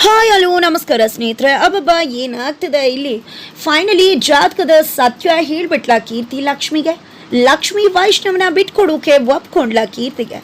Hi hello ನಮಸ್ಕಾರ ಸ್ನೇಹಿತರೆ. ಅಬ್ಬಬ್ಬ ಏನಾಗ್ತಿದೆ ಇಲ್ಲಿ? ಫೈನಲಿ ಜಾತಕದ ಸತ್ಯ ಹೇಳ್ಬಿಟ್ಲ ಕೀರ್ತಿ ಲಕ್ಷ್ಮಿಗೆ? ಲಕ್ಷ್ಮಿ ವೈಷ್ಣವನ ಬಿಟ್ಕೊಡೋಕೆ ಒಪ್ಕೊಂಡ್ಲ ಕೀರ್ತಿಗೆ.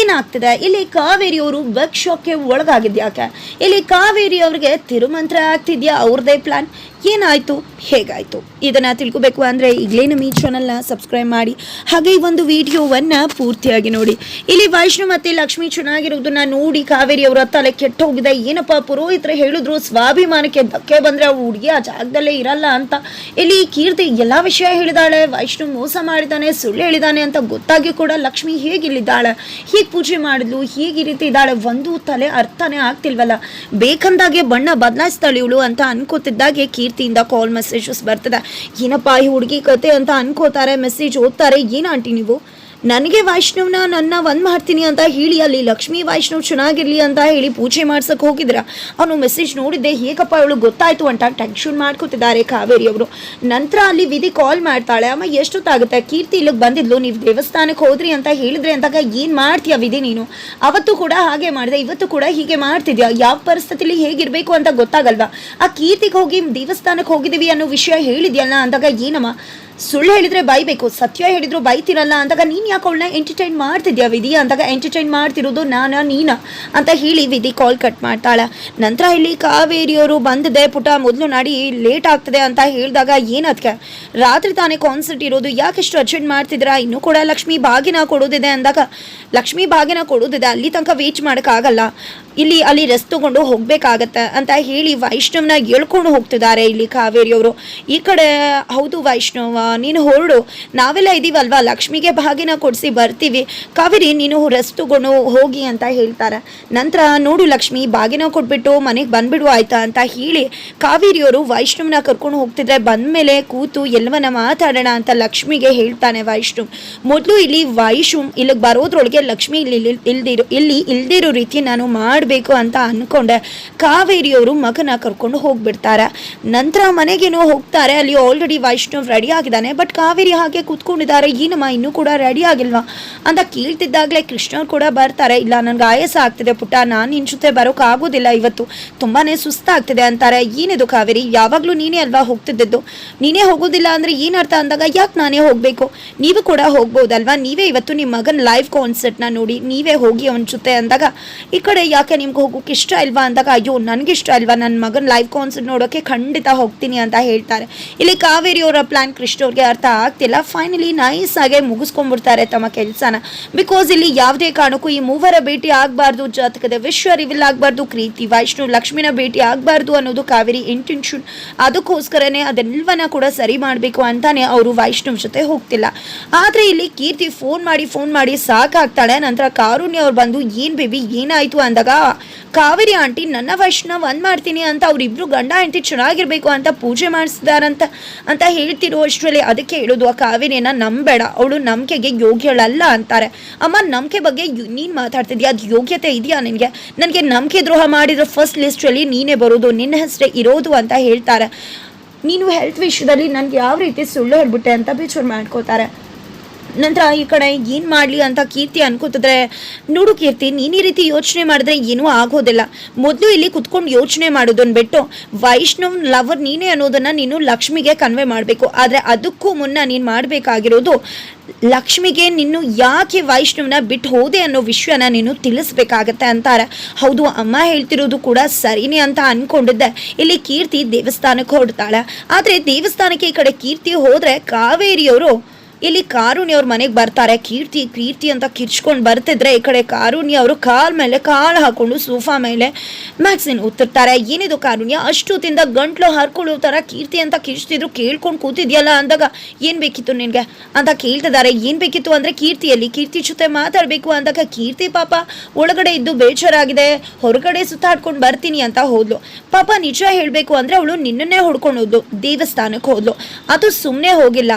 ಏನಾಗ್ತದೆ? ಇಲ್ಲಿ ಕಾವೇರಿ ಬಗ್ ಶಾಕ್ಗೆ ಒಳಗಾಗಿದ್ಯಾಕೆ ಇಲ್ಲಿ ಕಾವೇರಿ ಅವ್ರಿಗೆ ತಿರುಮಂತ್ರ ಆಗ್ತಿದ್ಯಾ? ಅವ್ರದೇ ಪ್ಲಾನ್ ಏನಾಯ್ತು? ಹೇಗಾಯ್ತು? ಇದನ್ನ ತಿಳ್ಕೊಬೇಕು ಅಂದ್ರೆ ಈಗಲೇ ನಮ್ಮ ಈ ಚಾನಲ್ನ ಸಬ್ಸ್ಕ್ರೈಬ್ ಮಾಡಿ. ಹಾಗೆ ಈ ಒಂದು ವಿಡಿಯೋವನ್ನ ಪೂರ್ತಿಯಾಗಿ ನೋಡಿ. ಇಲ್ಲಿ ವೈಷ್ಣು ಮತ್ತೆ ಲಕ್ಷ್ಮಿ ಚೆನ್ನಾಗಿರೋದನ್ನ ನೋಡಿ ಕಾವೇರಿ ಅವರ ತಲೆ ಕೆಟ್ಟ ಹೋಗಿದೆ ಏನಪ್ಪ ಪುರೋಹಿತರು ಹೇಳಿದ್ರು ಸ್ವಾಭಿಮಾನಕ್ಕೆ ಧಕ್ಕೆ ಬಂದ್ರೆ ಹುಡುಗಿ ಆ ಜಾಗದಲ್ಲೇ ಇರಲ್ಲ ಅಂತ. ಇಲ್ಲಿ ಕೀರ್ತಿ ಎಲ್ಲಾ ವಿಷಯ ಹೇಳಿದಾಳೆ. ವೈಷ್ಣು ಮೋಸ ಮಾಡಿದಾನೆ ಸುಳ್ಳು ಹೇಳಿದಾನೆ ಅಂತ ಗೊತ್ತಾಗಿ ಕೂಡ ಲಕ್ಷ್ಮಿ ಹೇಗಿಲ್ಲಿದ್ದಾಳೆ? ಹೀಗೆ ಪೂಜೆ ಮಾಡಿದ್ಲು, ಹೀಗೆ ಈ ರೀತಿ ಇದ್ದಾಳೆ, ಒಂದು ತಲೆ ಅರ್ಥನೇ ಆಗ್ತಿಲ್ವಲ್ಲ? ಬೇಕಂದಾಗೆ ಬಣ್ಣ ಬದಲಾಯಿಸ್ತಾಳೆ ಇವಳು ಅಂತ ಅನ್ಕೋತಿದ್ದಾಗೆ ಕೀರ್ತಿಯಿಂದ ಕಾಲ್ ಮೆಸೇಜಸ್ ಬರ್ತದೆ. ಏನಪ್ಪ ಈ ಹುಡುಗಿ ಕತೆ ಅಂತ ಅನ್ಕೋತಾರೆ ಮೆಸೇಜ್ ಓದ್ತಾರೆ, ಏನು ಆಂಟಿ ನೀವು? ನನಗೆ ವೈಷ್ಣವ್ನ ನನ್ನ ಒಂದು ಮಾಡ್ತೀನಿ ಅಂತ ಹೇಳಿ, ಅಲ್ಲಿ ಲಕ್ಷ್ಮೀ ವೈಷ್ಣವ್ ಚೆನ್ನಾಗಿರ್ಲಿ ಅಂತ ಹೇಳಿ ಪೂಜೆ ಮಾಡ್ಸೋಕೆ ಹೋಗಿದ್ರ. ಅವನು ಮೆಸೇಜ್ ನೋಡಿದ್ದೆ, ಹೇಗಪ್ಪ ಇವಳು ಗೊತ್ತಾಯ್ತು ಅಂತ ಟೆನ್ಷನ್ ಮಾಡ್ಕೋತಿದ್ದಾರೆ ಕಾವೇರಿ ಅವರು. ನಂತರ ಅಲ್ಲಿ ವಿಧಿ ಕಾಲ್ ಮಾಡ್ತಾಳೆ, ಅಮ್ಮ, ಎಷ್ಟೊತ್ತಾಗುತ್ತೆ? ಕೀರ್ತಿ ಇಲ್ಲಿಗೆ ಬಂದಿದ್ಲು, ನೀವು ದೇವಸ್ಥಾನಕ್ಕೆ ಹೋದ್ರಿ ಅಂತ ಹೇಳಿದ್ರೆ ಅಂತಾಗ ಏನು ಮಾಡ್ತೀಯ ವಿಧಿ ನೀನು? ಅವತ್ತು ಕೂಡ ಹಾಗೆ ಮಾಡಿದೆ, ಇವತ್ತು ಕೂಡ ಹೀಗೆ ಮಾಡ್ತಿದ್ಯಾ? ಯಾವ ಪರಿಸ್ಥಿತಿಲಿ ಹೇಗಿರಬೇಕು ಅಂತ ಗೊತ್ತಾಗಲ್ವಾ? ಆ ಕೀರ್ತಿಗೆ ಹೋಗಿ ದೇವಸ್ಥಾನಕ್ಕೆ ಹೋಗಿದ್ದೀವಿ ಅನ್ನೋ ವಿಷಯ ಹೇಳಿದ್ಯಲ್ಲ ಅಂದಾಗ ಏನಮ್ಮ? ಸುಳ್ಳು ಹೇಳಿದ್ರೆ ಬೈಬೇಕು, ಸತ್ಯ ಹೇಳಿದ್ರು ಬೈತಿರಲ್ಲ ಅಂದಾಗ ನೀನು ಯಾಕೆ ಅವಳನ್ನ ಎಂಟರ್ಟೈನ್ ಮಾಡ್ತಿದ್ಯಾ ವಿಧಿ? ಅಂದಾಗ ಎಂಟರ್ಟೈನ್ ಮಾಡ್ತಿರೋದು ನಾನ ನೀನ ಅಂತ ಹೇಳಿ ವಿಧಿ ಕಾಲ್ ಕಟ್ ಮಾಡ್ತಾಳೆ. ನಂತರ ಇಲ್ಲಿ ಕಾವೇರಿಯವರು ಬಂದಿದೆ, ಪುಟ ಮೊದಲು ನಾಡಿ ಲೇಟ್ ಆಗ್ತದೆ ಅಂತ ಹೇಳಿದಾಗ ಏನದ್ಕೆ ರಾತ್ರಿ ತಾನೇ ಕಾನ್ಸರ್ಟ್ ಇರೋದು, ಯಾಕೆ ಇಷ್ಟು ಅರ್ಜೆಂಟ್ ಮಾಡ್ತಿದ್ದೀರಾ? ಇನ್ನೂ ಕೂಡ ಲಕ್ಷ್ಮಿ ಬಾಗಿನ ಕೊಡೋದಿದೆ ಅಂದಾಗ, ಲಕ್ಷ್ಮಿ ಬಾಗಿನ ಕೊಡೋದಿದೆ, ಅಲ್ಲಿ ತನಕ ವೇಚ್ ಮಾಡೋಕ್ಕಾಗಲ್ಲ. ಇಲ್ಲಿ ಅಲ್ಲಿ ರೆಸ್ಟ್ ತಗೊಂಡು ಹೋಗ್ಬೇಕಾಗತ್ತೆ ಅಂತ ಹೇಳಿ ವೈಷ್ಣವ್ನ ಎಳ್ಕೊಂಡು ಹೋಗ್ತಿದ್ದಾರೆ ಇಲ್ಲಿ ಕಾವೇರಿಯವರು ಈ ಕಡೆ, ಹೌದು ವೈಷ್ಣವ, ನೀನು ಹೊರಡು. ನಾವೆಲ್ಲ ಇದೀವಲ್ವಾ? ಲಕ್ಷ್ಮಿಗೆ ಭಾಗಿನ ಕೊಡಿಸಿ ಬರ್ತೀವಿ. ಕಾವೇರಿ, ನೀನು ರೆಸ್ಟ್ ತಗೊಂಡು ಹೋಗಿ ಅಂತ ಹೇಳ್ತಾರೆ. ನಂತರ ನೋಡು ಲಕ್ಷ್ಮಿ, ಬಾಗಿನ ಕೊಟ್ಬಿಟ್ಟು ಮನೆಗೆ ಬಂದ್ಬಿಡು ಆಯ್ತಾ ಅಂತ ಹೇಳಿ ಕಾವೇರಿಯವರು ವೈಷ್ಣವ್ನ ಕರ್ಕೊಂಡು ಹೋಗ್ತಿದ್ರೆ ಬಂದಮೇಲೆ ಕೂತು ಎಲ್ಲವನ್ನ ಮಾತಾಡೋಣ ಅಂತ ಲಕ್ಷ್ಮಿಗೆ ಹೇಳ್ತಾನೆ ವೈಷ್ಣವ್. ಮೊದಲು ಇಲ್ಲಿ ವೈಷ್ಣವ್ ಇಲ್ಲಿಗೆ ಬರೋದ್ರೊಳಗೆ ಲಕ್ಷ್ಮಿ ಇಲ್ಲಿ ಇಲ್ದಿರೋ ಇಲ್ಲಿ ಇಲ್ದಿರೋ ರೀತಿ ನಾನು ಮಾಡಬೇಕು ಅಂತ ಅಂದ್ಕೊಂಡೆ ಕಾವೇರಿಯವರು ಮಗನ ಕರ್ಕೊಂಡು ಹೋಗ್ಬಿಡ್ತಾರೆ. ನಂತರ ಮನೆಗೇನೋ ಹೋಗ್ತಾರೆ. ಅಲ್ಲಿ ಆಲ್ರೆಡಿ ವೈಷ್ಣವ್ ರೆಡಿ ಆಗಿದ್ದಾನೆ. ಬಟ್ ಕಾವೇರಿ ಹಾಗೆ ಕೂತ್ಕೊಂಡಿದ್ದಾರೆ. ಏನಮ್ಮ, ಇನ್ನೂ ಕೂಡ ರೆಡಿ ಆಗಿಲ್ವಾ? ಅಂತ ಕೇಳ್ತಿದ್ದಾಗಲೇ ಕೃಷ್ಣವ್ರು ಕೂಡ ಬರ್ತಾರೆ. ಇಲ್ಲ, ನನ್ಗೆ ಆಯಾಸ ಆಗ್ತಿದೆ ಪುಟ್ಟ. ನಾನು ನಿನ್ನ ಜೊತೆ ಬರೋಕೆ ಆಗೋದಿಲ್ಲ ಇವತ್ತು. ತುಂಬಾನೇ ಸುಸ್ತಾಗ್ತಿದೆ ಅಂತಾರೆ. ಏನಿದು ಕಾವೇರಿ? ಯಾವಾಗಲೂ ನೀನೇ ಅಲ್ವಾ ಹೋಗ್ತಿದ್ದದ್ದು? ನೀನೇ ಹೋಗೋದಿಲ್ಲ ಅಂದ್ರೆ ಏನರ್ಥ ಅಂದಾಗ ಯಾಕೆ ನಾನೇ ಹೋಗಬೇಕು? ನೀವು ಕೂಡ ಹೋಗ್ಬೋದಲ್ವಾ? ನೀವೇ ಇವತ್ತು ನಿಮ್ಮ ಮಗನ ಲೈವ್ ಕಾನ್ಸರ್ಟ್ನ ನೋಡಿ. ನೀವೇ ಹೋಗಿ ಅವನ ಜೊತೆ ಅಂದಾಗ ಈ ಕಡೆ ಯಾಕೆ ನಿಮ್ಗೆ ಹೋಗೋಕೆ ಇಷ್ಟ ಇಲ್ವಾ ಅಂದಾಗ ಅಯ್ಯೋ, ನನಗೆ ಇಷ್ಟ ಇಲ್ವಾ? ನನ್ನ ಮಗನ ಲೈವ್ ಕಾನ್ಸರ್ಟ್ ನೋಡೋಕೆ ಖಂಡಿತ ಹೋಗ್ತೀನಿ ಅಂತ ಹೇಳ್ತಾರೆ. ಇಲ್ಲಿ ಕಾವೇರಿ ಅವರ ಪ್ಲಾನ್ ಕೃಷ್ಣ ಅವ್ರಿಗೆ ಅರ್ಥ ಆಗ್ತಿಲ್ಲ. ಫೈನಲಿ ನೈಸ್ ಆಗಿ ಮುಗಿಸ್ಕೊಂಡ್ಬಿಡ್ತಾರೆ ತಮ್ಮ ಕೆಲಸನ. ಬಿಕಾಸ್ ಇಲ್ಲಿ ಯಾವುದೇ ಕಾರಣಕ್ಕೂ ಈ ಮೂವರ ಭೇಟಿ ಆಗಬಾರ್ದು. ಜಾತಕದ ವಿಶ್ವ ರಿವಿಲ್ ಆಗಬಾರ್ದು. ಪ್ರೀತಿ, ವೈಷ್ಣು, ಲಕ್ಷ್ಮಿನ ಭೇಟಿ ಆಗಬಾರ್ದು ಅನ್ನೋದು ಕಾವೇರಿ ಇಂಟೆನ್ಷನ್ ಅದಕ್ಕೋಸ್ಕರನೇ ಅದೆಲ್ಲವನ್ನ ಕೂಡ ಸರಿ ಮಾಡಬೇಕು ಅಂತಾನೆ ಅವರು ವೈಷ್ಣವ್ ಜೊತೆ ಹೋಗ್ತಿಲ್ಲ. ಆದ್ರೆ ಇಲ್ಲಿ ಕೀರ್ತಿ ಫೋನ್ ಮಾಡಿ ಫೋನ್ ಮಾಡಿ ಸಾಕಾಗ್ತಾಳೆ. ನಂತರ ಕಾರುಣ್ಯ ಅವ್ರು ಬಂದು, ಏನ್ ಬೇಬಿ ಏನಾಯಿತು? ಅಂದಾಗ ಕಾವೇರಿ ಆಂಟಿ, ನನ್ನ ವಶನ ಒಂದು ಮಾಡ್ತೀನಿ ಅಂತ ಅವರಿಬ್ರು ಗಂಡ ಆಂಟಿ ಚೆನ್ನಾಗಿರ್ಬೇಕು ಅಂತ ಪೂಜೆ ಮಾಡಿಸಿದಾರಂತ ಅಂತ ಹೇಳ್ತಿರೋ ಅಷ್ಟರಲ್ಲಿ ಅದಕ್ಕೆ ಹೇಳೋದು, ಆ ಕಾವೇರಿಯನ್ನು ನಂಬೇಡ, ಅವಳು ನಂಬಿಕೆಗೆ ಯೋಗ್ಯಳಲ್ಲ ಅಂತಾರೆ. ಅಮ್ಮ, ನಂಬಿಕೆ ಬಗ್ಗೆ ನೀನು ಮಾತಾಡ್ತಿದ್ಯಾ? ಅದು ಯೋಗ್ಯತೆ ಇದೆಯಾ ನಿನಗೆ? ನನಗೆ ನಂಬಿಕೆ ದ್ರೋಹ ಮಾಡಿರೋ ಫಸ್ಟ್ ಲಿಸ್ಟಲ್ಲಿ ನೀನೇ ಬರೋದು, ನಿನ್ನ ಹೆಸರೇ ಇರೋದು ಅಂತ ಹೇಳ್ತಾರೆ. ನೀನು ಹೆಲ್ತ್ ವಿಷಯದಲ್ಲಿ ನನಗೆ ಯಾವ ರೀತಿ ಸುಳ್ಳು ಹೇಳ್ಬಿಟ್ಟೆ ಅಂತ ಬೇಚೂರು ಮಾಡ್ಕೋತಾರೆ. ನಂತರ ಈ ಕಡೆ ಏನು ಮಾಡಲಿ ಅಂತ ಕೀರ್ತಿ ಅನ್ಕೋತಿದ್ರೆ, ನೋಡು ಕೀರ್ತಿ, ನೀನು ಈ ರೀತಿ ಯೋಚನೆ ಮಾಡಿದ್ರೆ ಏನೂ ಆಗೋದಿಲ್ಲ. ಮೊದಲು ಇಲ್ಲಿ ಕುತ್ಕೊಂಡು ಯೋಚನೆ ಮಾಡೋದನ್ನ ಬಿಟ್ಟು, ವೈಷ್ಣವ್ ಲವರ್ ನೀನೇ ಅನ್ನೋದನ್ನ ನೀನು ಲಕ್ಷ್ಮಿಗೆ ಕನ್ವೆ ಮಾಡಬೇಕು. ಆದರೆ ಅದಕ್ಕೂ ಮುನ್ನ ನೀನು ಮಾಡಬೇಕಾಗಿರೋದು, ಲಕ್ಷ್ಮಿಗೆ ನೀನು ಯಾಕೆ ವೈಷ್ಣವನ ಬಿಟ್ಟು ಹೋದೆ ಅನ್ನೋ ವಿಷಯನ ನೀನು ತಿಳಿಸ್ಬೇಕಾಗತ್ತೆ ಅಂತಾರೆ. ಹೌದು, ಅಮ್ಮ ಹೇಳ್ತಿರೋದು ಕೂಡ ಸರಿನೇ ಅಂತ ಅನ್ಕೊಂಡಿದ್ದೆ. ಇಲ್ಲಿ ಕೀರ್ತಿ ದೇವಸ್ಥಾನಕ್ಕೆ ಹೊರಡ್ತಾಳೆ. ಆದರೆ ದೇವಸ್ಥಾನಕ್ಕೆ ಈ ಕಡೆ ಕೀರ್ತಿ ಹೋದ್ರೆ ಕಾವೇರಿಯವರು ಇಲ್ಲಿ ಕಾರುಣ್ಯ ಅವ್ರ ಮನೆಗೆ ಬರ್ತಾರೆ. ಕೀರ್ತಿ ಕೀರ್ತಿ ಅಂತ ಕಿರ್ಚ್ಕೊಂಡು ಬರ್ತಿದ್ರೆ ಈ ಕಡೆ ಕಾರುಣಿ ಅವರು ಕಾಲ್ ಮೇಲೆ ಕಾಲು ಹಾಕೊಂಡು ಸೋಫಾ ಮೇಲೆ ಮ್ಯಾಕ್ಸಿನ್ ಉತ್ತಿರ್ತಾರೆ ಏನಿದು ಕಾರುಣ್ಯ ತಿಂದ ಗಂಟ್ಲು ಹರ್ಕೊಳ್ಳೋ ಥರ ಕೀರ್ತಿ ಅಂತ ಕಿರ್ಚ್ತಿದ್ರು. ಕೇಳ್ಕೊಂಡು ಕೂತಿದ್ಯಲ್ಲ ಅಂದಾಗ ಏನು ಬೇಕಿತ್ತು ನಿನಗೆ? ಅಂತ ಕೇಳ್ತಿದ್ದಾರೆ. ಏನು ಬೇಕಿತ್ತು ಅಂದರೆ ಕೀರ್ತಿಯಲ್ಲಿ ಕೀರ್ತಿ ಜೊತೆ ಮಾತಾಡಬೇಕು ಅಂದಾಗ ಕೀರ್ತಿ ಪಾಪ ಒಳಗಡೆ ಇದ್ದು ಬೇಜಾರಾಗಿದೆ. ಹೊರಗಡೆ ಸುತ್ತಾಡ್ಕೊಂಡು ಬರ್ತೀನಿ ಅಂತ ಹೋದ್ಲು. ಪಾಪ ನಿಜ ಹೇಳಬೇಕು ಅಂದರೆ ಅವಳು ನಿನ್ನನ್ನೇ ಹೊಡ್ಕೊಂಡು ಹೋದ್ಲು. ದೇವಸ್ಥಾನಕ್ಕೆ ಹೋದ್ಲು. ಅದು ಸುಮ್ಮನೆ ಹೋಗಿಲ್ಲ.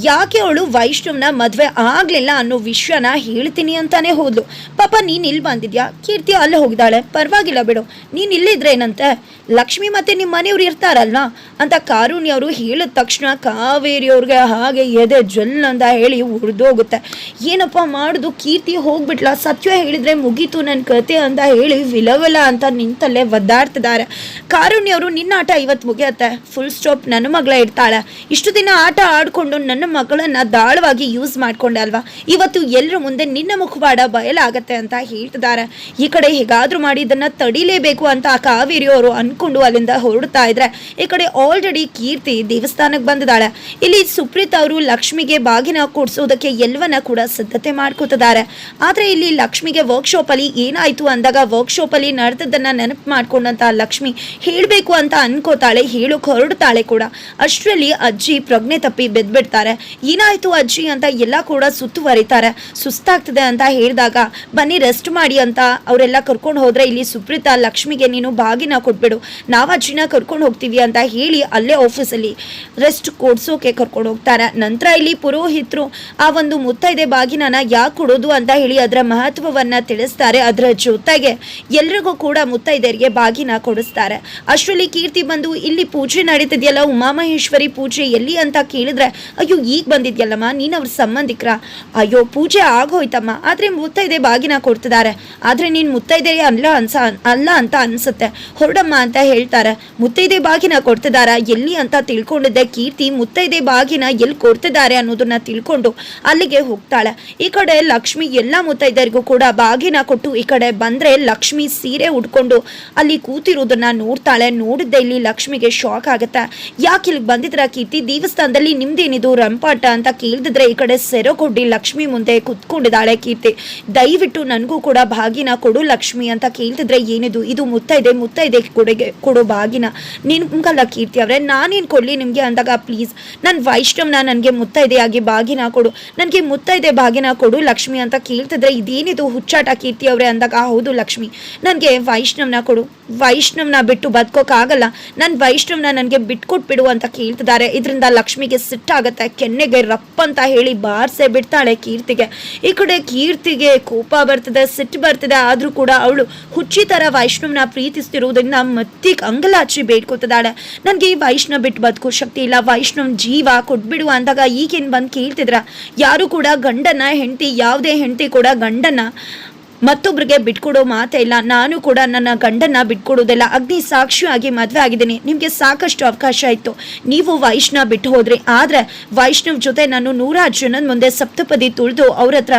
ಯಾಕೆ ಅವಳು ವೈಷ್ಣವ್ನ ಮದುವೆ ಆಗ್ಲಿಲ್ಲ ಅನ್ನೋ ವಿಷಯನ ಹೇಳ್ತೀನಿ ಅಂತಾನೆ ಹೋದ್ಲು. ಪಾಪ, ನೀನು ಇಲ್ಲಿ ಬಂದಿದ್ಯಾ? ಕೀರ್ತಿ ಅಲ್ಲೇ ಹೋಗಿದ್ದಾಳೆ. ಪರವಾಗಿಲ್ಲ ಬಿಡು. ನೀನು ಇಲ್ಲಿದ್ರೆ ಏನಂತೆ? ಲಕ್ಷ್ಮಿ ಮತ್ತೆ ನಿಮ್ಮ ಮನೆಯವ್ರು ಇರ್ತಾರಲ್ವಾ? ಅಂತ ಕಾರುಣ್ಯ ಅವರು ಹೇಳಿದ ತಕ್ಷಣ ಕಾವೇರಿ ಅವ್ರಿಗೆ ಹಾಗೆ ಎದೆ ಜಲ್ ಅಂತ ಹೇಳಿ ಉರಿದೋಗುತ್ತೆ. ಏನಪ್ಪ ಮಾಡುದು? ಕೀರ್ತಿ ಹೋಗ್ಬಿಟ್ಲ? ಸತ್ಯ ಹೇಳಿದ್ರೆ ಮುಗೀತು ನನ್ನ ಕತೆ ಅಂತ ಹೇಳಿ ವಿಲವಿಲ ಅಂತ ನಿಂತಲ್ಲೇ ಒದ್ದಾಡ್ತಿದ್ದಾರೆ. ಕಾರುಣ್ಯ ಅವರು, ನಿನ್ನ ಆಟ ಇವತ್ತು ಮುಗಿಯತ್ತೆ. ಫುಲ್ ಸ್ಟಾಪ್ ನನ್ನ ಮಗಳ ಇರ್ತಾಳೆ. ಇಷ್ಟು ದಿನ ಆಟ ಆಡ್ಕೊಂಡು ನನ್ನ ಮಗಳನ್ನ ದಾಳವಾಗಿ ಯೂಸ್ ಮಾಡ್ಕೊಂಡೆ ಅಲ್ವಾ? ಇವತ್ತು ಎಲ್ಲರ ಮುಂದೆ ನಿನ್ನ ಮುಖವಾಡ ಬಯಲಾಗತ್ತೆ ಅಂತ ಹೇಳ್ತಿದ್ದಾರೆ. ಈ ಕಡೆ ಹೇಗಾದ್ರೂ ಮಾಡಿ ಇದನ್ನ ತಡಿಲೇಬೇಕು ಅಂತ ಕಾವೇರಿ ಅವರು ಅನ್ಕೊಂಡು ಅಲ್ಲಿಂದ ಹೊರಡ್ತಾ ಇದ್ರೆ, ಈ ಕಡೆ ಆಲ್ರೆಡಿ ಕೀರ್ತಿ ದೇವಸ್ಥಾನಕ್ಕೆ ಬಂದಿದ್ದಾಳೆ. ಇಲ್ಲಿ ಸುಪ್ರೀತ್ ಅವರು ಲಕ್ಷ್ಮಿಗೆ ಬಾಗಿನ ಕೊಡ್ಸೋದಕ್ಕೆ ಎಲ್ಲವನ್ನ ಕೂಡ ಸಿದ್ಧತೆ ಮಾಡ್ಕೊತಿದ್ದಾರೆ. ಆದ್ರೆ ಇಲ್ಲಿ ಲಕ್ಷ್ಮಿಗೆ ವರ್ಕ್ಶಾಪ್ ಅಲ್ಲಿ ಏನಾಯ್ತು ಅಂದಾಗ ವರ್ಕ್ಶಾಪ್ ಅಲ್ಲಿ ನಡೆದದನ್ನ ನೆನಪು ಮಾಡ್ಕೊಂಡಂತ ಲಕ್ಷ್ಮಿ ಹೇಳ್ಬೇಕು ಅಂತ ಅನ್ಕೋತಾಳೆ, ಹೇಳೋಕ್ ಹೊರಡ್ತಾಳೆ ಕೂಡ. ಅಷ್ಟರಲ್ಲಿ ಅಜ್ಜಿ ಪ್ರಜ್ಞೆ ತಪ್ಪಿ ಬೆದ್ಬಿಡ್ತಾರೆ. ಏನಾಯ್ತು ಅಜ್ಜಿ ಅಂತ ಎಲ್ಲ ಕೂಡ ಸುತ್ತುವರಿತಾರೆ. ಸುಸ್ತಾಗ್ತದೆ ಅಂತ ಹೇಳಿದಾಗ, ಬನ್ನಿ ರೆಸ್ಟ್ ಮಾಡಿ ಅಂತ ಅವರೆಲ್ಲ ಕರ್ಕೊಂಡು ಹೋದ್ರೆ ಇಲ್ಲಿ ಸುಪ್ರೀತ ಲಕ್ಷ್ಮಿಗೆ ನೀನು ಬಾಗಿನ ಕೊಟ್ಬಿಡು. ನಾವು ಅಜ್ಜಿನ ಕರ್ಕೊಂಡು ಹೋಗ್ತೀವಿ ಅಂತ ಹೇಳಿ ಅಲ್ಲೇ ಆಫೀಸಲ್ಲಿ ರೆಸ್ಟ್ ಕೊಡ್ಸೋಕೆ ಕರ್ಕೊಂಡು ಹೋಗ್ತಾರೆ. ನಂತರ ಇಲ್ಲಿ ಪುರೋಹಿತರು, ಆ ಒಂದು ಮುತ್ತೈದೆ ಬಾಗಿನನ ಯಾಕೆ ಕೊಡೋದು ಅಂತ ಹೇಳಿ ಅದರ ಮಹತ್ವವನ್ನ ತಿಳಿಸ್ತಾರೆ. ಅದರ ಜೊತೆಗೆ ಎಲ್ರಿಗೂ ಕೂಡ ಮುತ್ತೈದೆಯರಿಗೆ ಬಾಗಿನ ಕೊಡಿಸ್ತಾರೆ. ಅಷ್ಟರಲ್ಲಿ ಕೀರ್ತಿ ಬಂದು, ಇಲ್ಲಿ ಪೂಜೆ ನಡೀತಿದೆಯಲ್ಲ, ಉಮಾಮಹೇಶ್ವರಿ ಪೂಜೆ ಎಲ್ಲಿ ಅಂತ ಕೇಳಿದ್ರೆ, ಅಯ್ಯೋ ಈಗ ಬಂದಿದ್ಯಲ್ಲಮ್ಮ? ನೀನು ಅವ್ರ ಸಂಬಂಧಿಕರ? ಅಯ್ಯೋ, ಪೂಜೆ ಆಗೋಯ್ತಮ್ಮ. ಆದರೆ ಮುತ್ತೈದೆ ಬಾಗಿನ ಕೊಡ್ತಿದ್ದಾರೆ ಆದರೆ ನೀನು ಮುತ್ತೈದೆ ಅಲ್ಲ ಅನ್ಸ, ಅಲ್ಲ ಅಂತ ಅನಿಸುತ್ತೆ. ಹೊರಡಮ್ಮ ಅಂತ ಹೇಳ್ತಾರೆ. ಮುತ್ತೈದೆ ಬಾಗಿನ ಕೊಡ್ತಿದಾರ? ಎಲ್ಲಿ ಅಂತ ತಿಳ್ಕೊಂಡಿದ್ದೆ ಕೀರ್ತಿ ಮುತ್ತೈದೆ ಬಾಗಿನ ಎಲ್ಲಿ ಕೊಡ್ತಿದ್ದಾರೆ ಅನ್ನೋದನ್ನ ತಿಳ್ಕೊಂಡು ಅಲ್ಲಿಗೆ ಹೋಗ್ತಾಳೆ. ಈ ಕಡೆ ಲಕ್ಷ್ಮಿ ಎಲ್ಲ ಮುತ್ತೈದರಿಗೂ ಕೂಡ ಬಾಗಿನ ಕೊಟ್ಟು ಈ ಕಡೆ ಬಂದ್ರೆ ಲಕ್ಷ್ಮಿ ಸೀರೆ ಉಟ್ಕೊಂಡು ಅಲ್ಲಿ ಕೂತಿರೋದನ್ನ ನೋಡ್ತಾಳೆ. ನೋಡಿದ್ದೆ ಇಲ್ಲಿ ಲಕ್ಷ್ಮಿಗೆ ಶಾಕ್ ಆಗುತ್ತೆ. ಯಾಕೆ ಇಲ್ಲಿ ಬಂದಿದ್ರ ಕೀರ್ತಿ? ದೇವಸ್ಥಾನದಲ್ಲಿ ನಿಮ್ದೇನಿದು ರಂಪಾಟ ಅಂತ ಕೇಳಿದ್ರೆ ಈ ಕಡೆ ಸೆರೆಕೊಡ್ಡಿ ಲಕ್ಷ್ಮಿ ಮುಂದೆ ಕುತ್ಕೊಂಡಿದ್ದಾಳೆ ಕೀರ್ತಿ. ದಯವಿಟ್ಟು ನನಗೂ ಕೂಡ ಭಾಗಿನ ಕೊಡು ಲಕ್ಷ್ಮಿ ಅಂತ ಕೇಳ್ತಿದ್ರೆ ಏನಿದು? ಇದು ಮುತ್ತೈದೆ ಮುತ್ತೈದೆ ಕೊಡುಗೆ, ಕೊಡು ಬಾಗಿನ ನಿಮ್ಗಲ್ಲ ಕೀರ್ತಿ ಅವರೇ, ನಾನೇನು ಕೊಡಲಿ ನಿಮಗೆ ಅಂದಾಗ ಪ್ಲೀಸ್ ನನ್ನ ವೈಷ್ಣವ್ನ ನನಗೆ ಮುತ್ತೈದೆಯಾಗಿ ಭಾಗಿನ ಕೊಡು. ನನಗೆ ಮುತ್ತೈದೆ ಭಾಗಿನ ಕೊಡು ಲಕ್ಷ್ಮಿ ಅಂತ ಕೇಳ್ತಿದ್ರೆ ಇದೇನಿದು ಹುಚ್ಚಾಟ ಕೀರ್ತಿ ಅವರೇ ಅಂದಾಗ? ಹೌದು ಲಕ್ಷ್ಮಿ. ನನಗೆ ವೈಷ್ಣವ್ನ ಕೊಡು. ವೈಷ್ಣವ್ನ ಬಿಟ್ಟು ಬದುಕೋಕ್ಕಾಗಲ್ಲ ನನ್ನ ವೈಷ್ಣವ್ನ ನನಗೆ ಬಿಟ್ಕೊಟ್ಬಿಡು ಅಂತ ಕೇಳ್ತಿದ್ದಾರೆ. ಇದರಿಂದ ಲಕ್ಷ್ಮಿಗೆ ಸಿಟ್ಟಾಗತ್ತೆ. ಕೆನ್ನೆಗೆ ರಪ್ಪ ಅಂತ ಹೇಳಿ ಬಾರ್ಸೆ ಬಿಡ್ತಾಳೆ ಕೀರ್ತಿಗೆ. ಈ ಕಡೆ ಕೀರ್ತಿಗೆ ಕೋಪ ಬರ್ತದೆ, ಸಿಟ್ಟು ಬರ್ತದೆ. ಆದ್ರೂ ಕೂಡ ಅವಳು ಹುಚ್ಚಿ ತರ ವೈಷ್ಣವ್ನ ಪ್ರೀತಿಸ್ತಿರುವುದರಿಂದ ಮತ್ತಿಗೆ ಅಂಗಲಾಚಿ ಬೇಡ್ಕೊತಿದ್ದಾಳೆ. ನನಗೆ ಈ ವೈಷ್ಣವ ಬಿಟ್ಟು ಬದುಕೋ ಶಕ್ತಿ ಇಲ್ಲ. ವೈಷ್ಣವ್ ಜೀವ ಕೊಟ್ಬಿಡು ಅಂದಾಗ ಈಗೇನು ಬಂದು ಕೇಳ್ತಿದ್ರ ಯಾರು ಕೂಡ ಗಂಡನ ಹೆಂಡತಿ, ಯಾವುದೇ ಹೆಂಡತಿ ಕೂಡ ಗಂಡನ ಮತ್ತೊಬ್ರಿಗೆ ಬಿಟ್ಕೊಡೋ ಮಾತೇ ಇಲ್ಲ. ನಾನು ಕೂಡ ನನ್ನ ಗಂಡನ ಬಿಟ್ಕೊಡೋದಿಲ್ಲ. ಅಗ್ನಿ ಸಾಕ್ಷಿಯಾಗಿ ಮದುವೆ ಆಗಿದ್ದೀನಿ. ನಿಮಗೆ ಸಾಕಷ್ಟು ಅವಕಾಶ ಇತ್ತು. ನೀವು ವೈಷ್ಣವ್ ಬಿಟ್ಟು ಹೋದ್ರಿ ಆದರೆ ವೈಷ್ಣವ್ ಜೊತೆ ನಾನು ನೂರಾರು ಜನದ ಮುಂದೆ ಸಪ್ತಪದಿ ತುಳಿದು ಅವ್ರ ಹತ್ರ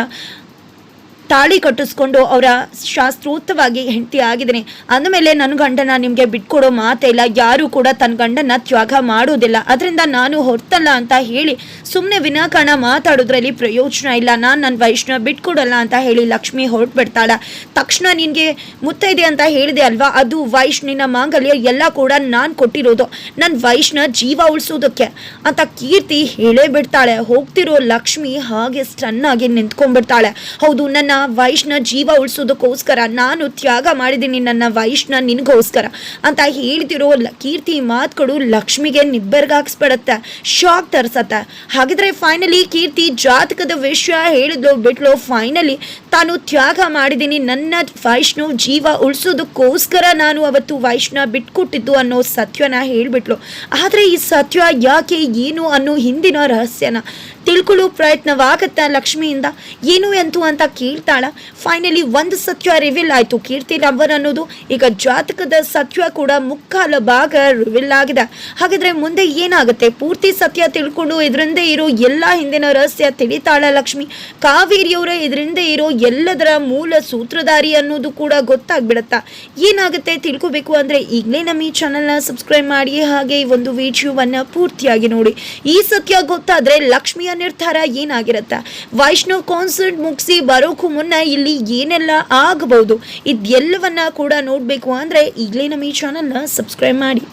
ತಾಳಿ ಕಟ್ಟಿಸ್ಕೊಂಡು ಅವರ ಶಾಸ್ತ್ರೋಕ್ತವಾಗಿ ಹೆಂಡತಿ ಆಗಿದ್ದೀನಿ. ಅಂದಮೇಲೆ ನನ್ನ ಗಂಡನ ನಿಮಗೆ ಬಿಟ್ಕೊಡೋ ಮಾತೇ ಇಲ್ಲ. ಯಾರು ಕೂಡ ತನ್ನ ಗಂಡನ ತ್ಯಾಗ ಮಾಡೋದಿಲ್ಲ ಅದರಿಂದ ನಾನು ಹೊರ್ತಲ್ಲ ಅಂತ ಹೇಳಿ ಸುಮ್ಮನೆ ವಿನಾಕಾರಣ ಮಾತಾಡೋದ್ರಲ್ಲಿ ಪ್ರಯೋಜನ ಇಲ್ಲ. ನಾನು ನನ್ನ ವೈಷ್ಣವ ಬಿಟ್ಕೊಡಲ್ಲ ಅಂತ ಹೇಳಿ ಲಕ್ಷ್ಮಿ ಹೊರಟ್ಬಿಡ್ತಾಳ. ತಕ್ಷಣ ನಿನಗೆ ಮುತ್ತೈದೆ ಅಂತ ಹೇಳಿದೆ ಅಲ್ವಾ? ಅದು ವೈಷ್ಣಿನ ಮಾಂಗಲ್ಯ ಎಲ್ಲ ಕೂಡ ನಾನು ಕೊಟ್ಟಿರೋದು. ನನ್ನ ವೈಷ್ಣ ಜೀವ ಉಳಿಸೋದಕ್ಕೆ ಅಂತ ಕೀರ್ತಿ ಹೇಳೇ ಬಿಡ್ತಾಳೆ. ಹೋಗ್ತಿರೋ ಲಕ್ಷ್ಮಿ ಹಾಗೆ ಸ್ಟನ್ನಾಗಿ ನಿಂತ್ಕೊಂಡ್ಬಿಡ್ತಾಳೆ. ಹೌದು, ನನ್ನ ವೈಷ್ಣ ಜೀವ ಉಳಿಸೋದಕ್ಕೋಸ್ಕರ ನಾನು ತ್ಯಾಗ ಮಾಡಿದ್ದೀನಿ ನನ್ನ ವೈಷ್ಣ ನಿನಗೋಸ್ಕರ ಅಂತ ಹೇಳ್ತಿರೋ ಕೀರ್ತಿ ಮಾತುಗಳು ಲಕ್ಷ್ಮಿಗೆ ನಿಬ್ಬೆರ್ಗಾಕ್ಸ್ಬಿಡತ್ತೆ. ಶಾಕ್ ತರಿಸತ್ತೆ. ಹಾಗಿದ್ರೆ ಫೈನಲಿ ಕೀರ್ತಿ ಜಾತಕದ ವಿಷಯ ಹೇಳಿದ್ಲು, ಬಿಟ್ಲು ಫೈನಲಿ ತಾನು ತ್ಯಾಗ ಮಾಡಿದ್ದೀನಿ ನನ್ನ ವೈಷ್ಣು ಜೀವ ಉಳಿಸೋದಕ್ಕೋಸ್ಕರ ನಾನು ಅವತ್ತು ವೈಷ್ಣ ಬಿಟ್ಕೊಟ್ಟಿದ್ದು ಅನ್ನೋ ಸತ್ಯನ ಹೇಳಿಬಿಟ್ಲು. ಆದರೆ ಈ ಸತ್ಯ ಯಾಕೆ ಏನು ಅನ್ನೋ ಹಿಂದಿನ ರಹಸ್ಯನ. ತಿಳ್ಕೊಳ್ಳೋ ಪ್ರಯತ್ನವಾಗತ್ತಾ ಲಕ್ಷ್ಮಿಯಿಂದ? ಏನು ಎಂತು ಅಂತ ಕೇಳ್ತಾಳ. ಫೈನಲಿ ಒಂದು ಸತ್ಯ ರಿವೀಲ್ ಆಯ್ತು. ಕೀರ್ತಿ ನಂಬರ್ ಅನ್ನೋದು ಈಗ ಜಾತಕದ ಸತ್ಯ ಕೂಡ ಮುಕ್ಕಾಲ ಭಾಗ ರಿವೀಲ್ ಆಗಿದೆ. ಹಾಗಾದರೆ ಮುಂದೆ ಏನಾಗುತ್ತೆ? ಪೂರ್ತಿ ಸತ್ಯ ತಿಳ್ಕೊಂಡು ಇದರಿಂದ ಇರೋ ಎಲ್ಲ ಹಿಂದಿನ ರಹಸ್ಯ ತಿಳಿತಾಳ ಲಕ್ಷ್ಮಿ. ಕಾವೇರಿಯವರೇ ಇದರಿಂದ ಇರೋ ಎಲ್ಲದರ ಮೂಲ ಸೂತ್ರಧಾರಿ ಅನ್ನೋದು ಕೂಡ ಗೊತ್ತಾಗ್ಬಿಡತ್ತಾ? ಏನಾಗುತ್ತೆ ತಿಳ್ಕೊಬೇಕು ಅಂದ್ರೆ ಈಗಲೇ ನಮ್ಮ ಈ ಚಾನಲ್ನ ಸಬ್ಸ್ಕ್ರೈಬ್ ಮಾಡಿ ಹಾಗೆ ಈ ಒಂದು ವಿಡಿಯೋವನ್ನ ಪೂರ್ತಿಯಾಗಿ ನೋಡಿ. ಈ ಸತ್ಯ ಗೊತ್ತಾದ್ರೆ ಲಕ್ಷ್ಮಿಯ ನಿರ್ಧಾರ ಏನಾಗಿರುತ್ತೆ? ವೈಷ್ಣವ್ ಕಾನ್ಸರ್ಟ್ ಮುಗಿಸಿ ಬರೋಕ್ಕೂ ಮುನ್ನ ಇಲ್ಲಿ ಏನೆಲ್ಲ ಆಗಬಹುದು ಇದೆಲ್ಲವನ್ನ ಕೂಡ ನೋಡಬೇಕು ಅಂದ್ರೆ ಈಗಲೇ ನಮ್ಮ ಈ ಚಾನಲ್ನ ಸಬ್ಸ್ಕ್ರೈಬ್ ಮಾಡಿ.